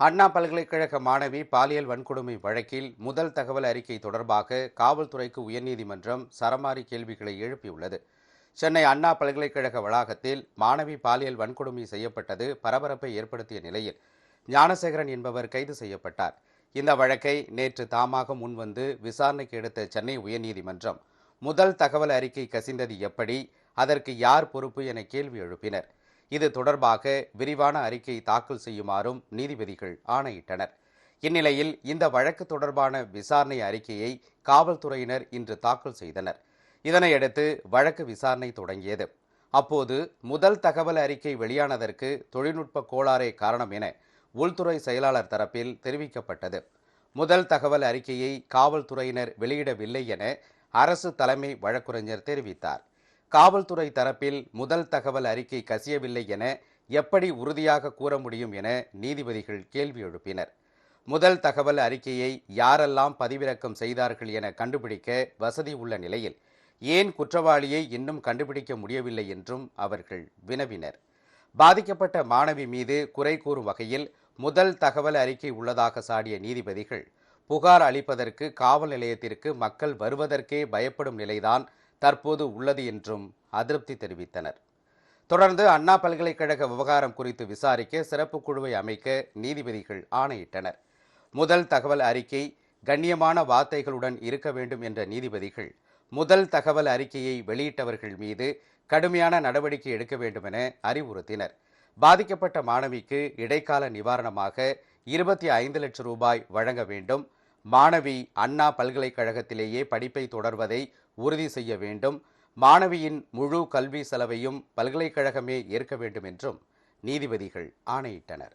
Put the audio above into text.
அண்ணா பல்கலைக்கழக மாணவி பாலியல் வன்கொடுமை வழக்கில் முதல் தகவல் அறிக்கை தொடர்பாக காவல்துறைக்கு உயர்நீதிமன்றம் சரமாரி கேள்விகளை எழுப்பியுள்ளது. சென்னை அண்ணா பல்கலைக்கழக வளாகத்தில் மாணவி பாலியல் வன்கொடுமை செய்யப்பட்டது பரபரப்பை ஏற்படுத்திய நிலையில் ஞானசேகரன் என்பவர் கைது செய்யப்பட்டார். இந்த வழக்கை நேற்று தாமாக முன்வந்து விசாரணைக்கு எடுத்த சென்னை உயர்நீதிமன்றம் முதல் தகவல் அறிக்கை கசிந்தது எப்படி அதற்கு யார் பொறுப்பு என கேள்வி எழுப்பினர். இது தொடர்பாக விரிவான அறிக்கை தாக்கல் செய்யுமாறும் நீதிபதிகள் ஆணையிட்டனர். இந்நிலையில் இந்த வழக்கு தொடர்பான விசாரணை அறிக்கையை காவல்துறையினர் இன்று தாக்கல் செய்தனர். இதனையடுத்து வழக்கு விசாரணை தொடங்கியது. அப்போது முதல் தகவல் அறிக்கை வெளியானதற்கு தொழில்நுட்ப கோளாறே காரணம் என உள்துறை செயலாளர் தரப்பில் தெரிவிக்கப்பட்டது. முதல் தகவல் அறிக்கையை காவல்துறையினர் வெளியிடவில்லை என அரசு தலைமை வழக்குரைஞர் தெரிவித்தார். காவல்துறை தரப்பில் முதல் தகவல் அறிக்கை கசியவில்லை என எப்படி உறுதியாக கூற முடியும் என நீதிபதிகள் கேள்வி எழுப்பினர். முதல் தகவல் அறிக்கையை யாரெல்லாம் பதிவிறக்கம் செய்தார்கள் என கண்டுபிடிக்க வசதி உள்ள நிலையில் ஏன் குற்றவாளியை இன்னும் கண்டுபிடிக்க முடியவில்லை என்றும் அவர்கள் வினவினர். பாதிக்கப்பட்ட மாணவி மீது குறை கூறும் வகையில் முதல் தகவல் அறிக்கை உள்ளதாக சாடிய நீதிபதிகள் புகார் அளிப்பதற்கு காவல் நிலையத்திற்கு மக்கள் வருவதற்கே பயப்படும் நிலைதான் தற்போது உள்ளது என்றும் அதிருப்தி தெரிவித்தனர். தொடர்ந்து அண்ணா பல்கலைக்கழக விவகாரம் குறித்து விசாரிக்க சிறப்பு குழுவை அமைக்க நீதிபதிகள் ஆணையிட்டனர். முதல் தகவல் அறிக்கை கண்ணியமான வார்த்தைகளுடன் இருக்க வேண்டும் என்ற நீதிபதிகள் முதல் தகவல் அறிக்கையை வெளியிட்டவர்கள் மீது கடுமையான நடவடிக்கை எடுக்க வேண்டும் என அறிவுறுத்தினர். பாதிக்கப்பட்ட மாணவிக்கு இடைக்கால நிவாரணமாக இருபத்தி ஐந்து லட்சம் ரூபாய் வழங்க வேண்டும். மாணவி அண்ணா பல்கலைக்கழகத்திலேயே படிப்பை தொடர்வதை உறுதி செய்ய வேண்டும். மாணவியின் முழு கல்வி செலவையும் பல்கலைக்கழகமே ஏற்க வேண்டும் என்றும் நீதிபதிகள் ஆணையிட்டனர்.